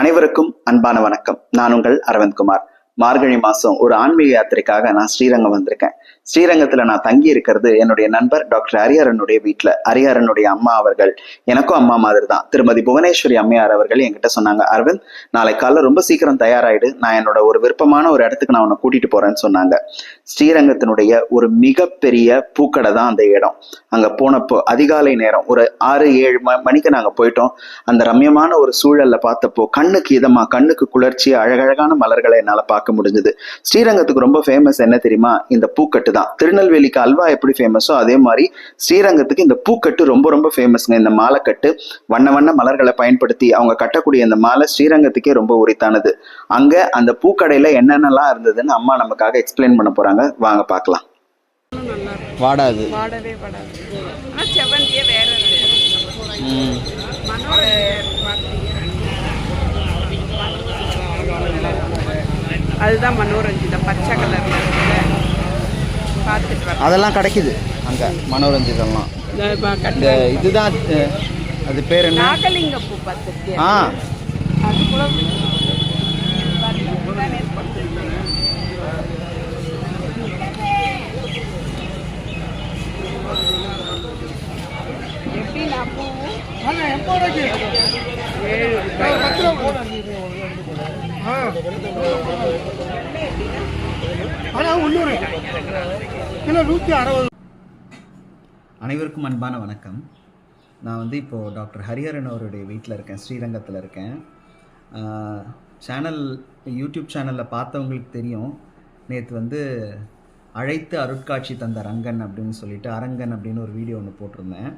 அனைவருக்கும் அன்பான வணக்கம். நான் உங்கள் அரவிந்த்குமார் மார்கழி மாசம் ஒரு ஆன்மீக யாத்திரைக்காக நான் ஸ்ரீரங்கம் வந்திருக்கேன். ஸ்ரீரங்கத்துல நான் தங்கி இருக்கிறது என்னுடைய நண்பர் டாக்டர் ஹரிஹரனுடைய வீட்டுல ஹரிஹரனுடைய அம்மா அவர்கள் எனக்கும் அம்மா மாதிரி தான் திருமதி புவனேஸ்வரி அம்மையார் அவர்கள் என்கிட்ட சொன்னாங்க அரவிந்த் நாளை காலைல ரொம்ப சீக்கிரம் தயாராயிடு. நான் என்னோட ஒரு விருப்பமான ஒரு இடத்துக்கு நான் உன்னை கூட்டிட்டு போறேன்னு சொன்னாங்க. ஸ்ரீரங்கத்தினுடைய ஒரு மிகப்பெரிய பூக்கடை தான் அந்த இடம். அங்க போனப்போ அதிகாலை நேரம் ஒரு ஆறு ஏழு ம- மணிக்கு நாங்க போயிட்டோம். அந்த ரம்யமான ஒரு சூழல்ல பார்த்தப்போ கண்ணுக்கு இதமா கண்ணுக்கு குளிர்ச்சி அழகழகான மலர்களை என்னால பார்க்க முடிஞ்சது. ஸ்ரீரங்கத்துக்கு ரொம்ப ஃபேமஸ் என்ன தெரியுமா? இந்த பூக்கட்டு தான். திருநெல்வேலிக்கு அல்வா எப்படி ஃபேமஸோ அதே மாதிரி ஸ்ரீரங்கத்துக்கு இந்த பூக்கட்டு ரொம்ப ரொம்ப ஃபேமஸ்ங்க இந்த மாலைக்கட்டு வண்ண வண்ண மலர்களை பயன்படுத்தி அவங்க கட்டக்கூடிய இந்த மாலை ஸ்ரீரங்கத்துக்கே ரொம்ப உரித்தானது. அங்க அந்த பூக்கடையில என்னென்னலாம் இருந்ததுன்னு அம்மா நமக்காக எக்ஸ்பிளைன் பண்ண போறாங்க. வாங்க பார்க்கலாம். வாடாது. வாடவே வாடாது ஆனால் செவந்தியே வேற ம். மனோர அதுதான் மனோரஞ்சிதம் பச்சை கலர்ல இருக்குல்ல. பார்த்துட்டு அதெல்லாம் கிடைக்குது அங்கே மனோரஞ்சிதம்லாம் இந்த இதுதான் அது பேர் என்ன? நாகலிங்க பூ பார்த்துருக்கேன் ஆ. எப்படி நான் பூ? ஏழு ரூபாய். அனைவருக்கும் அன்பான வணக்கம். நான் வந்து இப்போது டாக்டர் ஹரிஹரன் அவருடைய வீட்டில் இருக்கேன் ஸ்ரீரங்கத்தில் இருக்கேன். சேனல் யூடியூப் சேனலில் பார்த்தவங்களுக்கு தெரியும். நேற்று வந்து அழைத்து அருட்காட்சி தந்த ரங்கன் அப்படின்னு சொல்லிட்டு அரங்கன் அப்படின்னு ஒரு வீடியோ ஒன்று போட்டிருந்தேன்.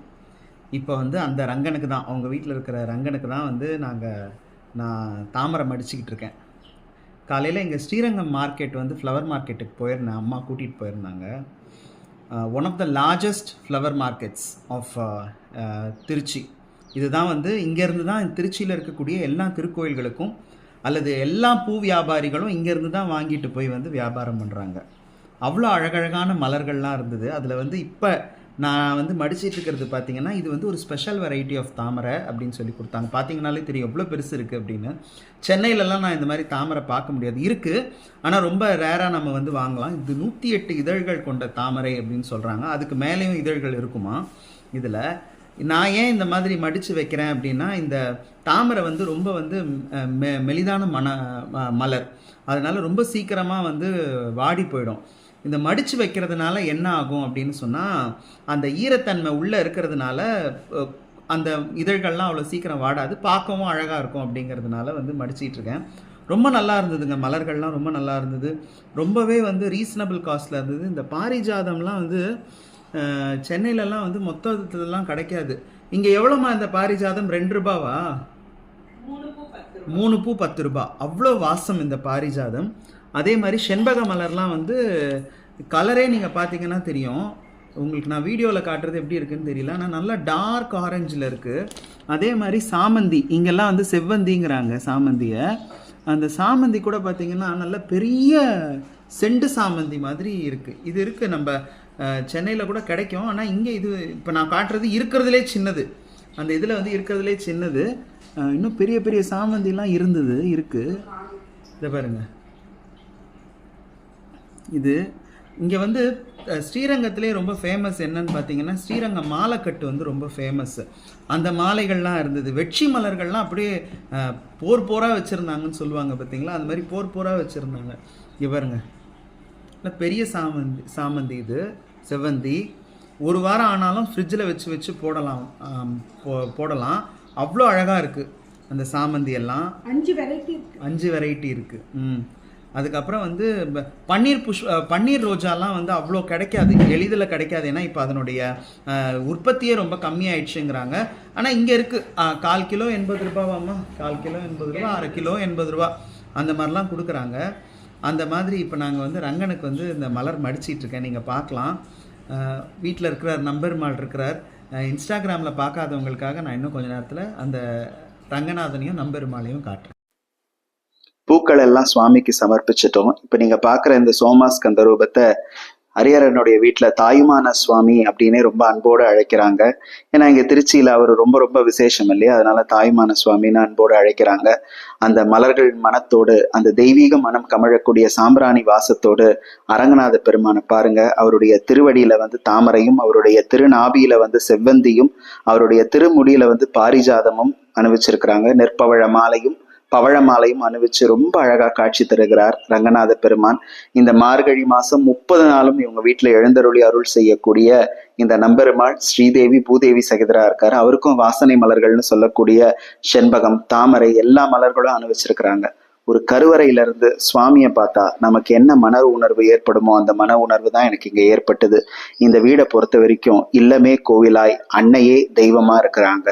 இப்போ வந்து அந்த ரங்கனுக்கு தான் அவங்க வீட்டில் இருக்கிற ரங்கனுக்கு தான் வந்து நாங்கள் நான் தாமரை அடிச்சுக்கிட்டு இருக்கேன். காலையில் எங்கள் ஸ்ரீரங்கம் மார்க்கெட் வந்து ஃப்ளவர் மார்க்கெட்டுக்கு போயிருந்தேன். அம்மா கூட்டிகிட்டு போயிருந்தாங்க. One of the largest flower markets of Trichy. இதுதான் வந்து இங்கேருந்து தான் திருச்சியில் இருக்கக்கூடிய எல்லா திருக்கோயில்களுக்கும் அல்லது எல்லா பூ வியாபாரிகளும் இங்கேருந்து தான் வாங்கிட்டு போய் வந்து வியாபாரம் பண்ணுறாங்க அவ்வளோ அழகழகான மலர்கள்லாம் இருந்தது. அதில் வந்து இப்போ நான் வந்து மடிச்சிட்டு இருக்கிறது பார்த்தீங்கன்னா இது வந்து ஒரு ஸ்பெஷல் வெரைட்டி ஆஃப் தாமரை அப்படின்னு சொல்லி கொடுத்தாங்க. பார்த்தீங்கனாலே தெரியும் எவ்வளோ பெருசு இருக்குது அப்படின்னு. சென்னையிலலாம் நான் இந்த மாதிரி தாமரை பார்க்க முடியாது. இருக்குது ஆனால் ரொம்ப ரேராக நம்ம வந்து வாங்கலாம். இது நூற்றி எட்டு இதழ்கள் கொண்ட தாமரை அப்படின்னு சொல்கிறாங்க அதுக்கு மேலேயும் இதழ்கள் இருக்குமா? இதில். நான் ஏன் இந்த மாதிரி மடித்து வைக்கிறேன் அப்படின்னா இந்த தாமரை வந்து ரொம்ப வந்து மெ மெலிதான மன மலர். அதனால் ரொம்ப சீக்கிரமாக வந்து வாடி போயிடும். இந்த மடித்து வைக்கிறதுனால என்ன ஆகும் அப்படின்னு சொன்னால் அந்த ஈரத்தன்மை உள்ளே இருக்கிறதுனால அந்த இதழ்கள்லாம் அவ்வளோ சீக்கிரம் வாடாது. பார்க்கவும் அழகாக இருக்கும் அப்படிங்கிறதுனால வந்து மடிச்சிட்டு இருக்கேன். ரொம்ப நல்லா இருந்ததுங்க. மலர்கள்லாம் ரொம்ப நல்லா இருந்தது. ரொம்பவே வந்து ரீசனபிள் காஸ்ட்டில் இருந்தது. இந்த பாரிஜாதம்லாம் வந்து சென்னையிலலாம் வந்து மொத்தத்துலலாம் கிடைக்காது. இங்கே எவ்வளோமா இந்த பாரிஜாதம்? ரெண்டு ரூபாவா? மூணு பூ பத்து ரூபாய் அவ்வளோ வாசம் இந்த பாரிஜாதம். அதே மாதிரி செண்பக மலர்லாம் வந்து கலரே நீங்கள் பார்த்தீங்கன்னா தெரியும். உங்களுக்கு நான் வீடியோவில் காட்டுறது எப்படி இருக்குன்னு தெரியல. ஆனால் நல்லா டார்க் ஆரஞ்சில் இருக்குது அதே மாதிரி சாமந்தி. இங்கெல்லாம் வந்து செவ்வந்திங்கிறாங்க சாமந்தியை. அந்த சாமந்தி கூட பார்த்தீங்கன்னா நல்ல பெரிய செண்டு சாமந்தி மாதிரி இருக்குது இது இருக்குது நம்ம சென்னையில் கூட கிடைக்கும். ஆனால் இங்கே இது இப்போ நான் காட்டுறது இருக்கிறதுலே சின்னது. அந்த இதில் வந்து இருக்கிறதுலே சின்னது. இன்னும் பெரிய பெரிய சாமந்திலாம் இருந்தது இருக்குது இதை பாருங்கள் இது. இங்கே வந்து ஸ்ரீரங்கத்திலே ரொம்ப ஃபேமஸ் என்னன்னு பார்த்தீங்கன்னா ஸ்ரீரங்கம் மாலைக்கட்டு வந்து ரொம்ப ஃபேமஸ் அந்த மாலைகள்லாம் இருந்தது. வெட்சி மலர்கள்லாம் அப்படியே போர் போராக வச்சுருந்தாங்கன்னு சொல்லுவாங்க பார்த்தீங்களா அந்த மாதிரி போர் போராக வச்சுருந்தாங்க. இவருங்க இல்லை பெரிய சாமந்தி சாமந்தி இது. செவ்வந்தி. ஒரு வாரம் ஆனாலும் ஃப்ரிட்ஜில் வச்சு வச்சு போடலாம். போடலாம். அவ்வளோ அழகாக இருக்குது அந்த சாமந்தி எல்லாம். அஞ்சு வெரைட்டி அஞ்சு வெரைட்டி இருக்குது ம். அதுக்கப்புறம் வந்து பன்னீர் புஷ் பன்னீர் ரோஜாலாம் வந்து அவ்வளோ கிடைக்காது எளிதில் கிடைக்காது. ஏன்னா இப்போ அதனுடைய உற்பத்தியே ரொம்ப கம்மியாயிடுச்சுங்கிறாங்க. ஆனால் இங்கே இருக்குது கால் கிலோ எண்பது ரூபாவாம்மா கால் கிலோ எண்பது ரூபா அரை கிலோ எண்பது ரூபா. அந்த மாதிரிலாம் கொடுக்குறாங்க. அந்த மாதிரி இப்போ நாங்கள் வந்து ரங்கனுக்கு வந்து இந்த மலர் மடிச்சிட்டு இருக்கேன் நீங்கள் பார்க்கலாம் வீட்டில் இருக்கிறார் நம்பெருமாள் இருக்கிறார். இன்ஸ்டாகிராமில் பார்க்காதவங்களுக்காக நான் இன்னும் கொஞ்ச நேரத்தில் அந்த ரங்கநாதனையும் நம்பெருமாளையும் காட்டுறேன். பூக்கள் எல்லாம் சுவாமிக்கு சமர்ப்பிச்சிட்டோம். இப்போ நீங்க பார்க்குற இந்த சோமாஸ்கந்த ரூபத்தை அரியரனுடைய வீட்டில் தாயுமான சுவாமி அப்படின்னே ரொம்ப அன்போடு அழைக்கிறாங்க. ஏன்னா இங்கே திருச்சியில் அவர் ரொம்ப ரொம்ப விசேஷம் இல்லையா? அதனால தாயுமான சுவாமின்னு அன்போடு அழைக்கிறாங்க. அந்த மலர்கள் மனத்தோடு அந்த தெய்வீக மனம் கமழக்கூடிய சாம்பிராணி வாசத்தோடு அரங்கநாத பெருமானை பாருங்க. அவருடைய திருவடியில வந்து தாமரையும் அவருடைய திருநாபியில வந்து செவ்வந்தியும் அவருடைய திருமுடியில வந்து பாரிஜாதமும் அனுபவிச்சிருக்கிறாங்க நெற்பவழ மாலையும் பவழ மாலையும் அணிவிச்சு ரொம்ப அழகா காட்சி தருகிறார் ரங்கநாத பெருமான். இந்த மார்கழி மாசம் முப்பது நாளும் இவங்க வீட்டுல எழுந்தருளி அருள் செய்யக்கூடிய இந்த நம்பெருமாள் ஸ்ரீதேவி பூதேவி சகிதரா இருக்காரு. அவருக்கும் வாசனை மலர்கள்னு சொல்லக்கூடிய செண்பகம் தாமரை எல்லா மலர்களும் அணிவிச்சிருக்கிறாங்க. ஒரு கருவறையிலிருந்து சுவாமியை பார்த்தா நமக்கு என்ன மன உணர்வு ஏற்படுமோ அந்த மன உணர்வு தான் எனக்கு இங்கே ஏற்பட்டது. இந்த வீடை பொறுத்த வரைக்கும் இல்லமே கோவிலாய் அன்னையே தெய்வமா இருக்கிறாங்க.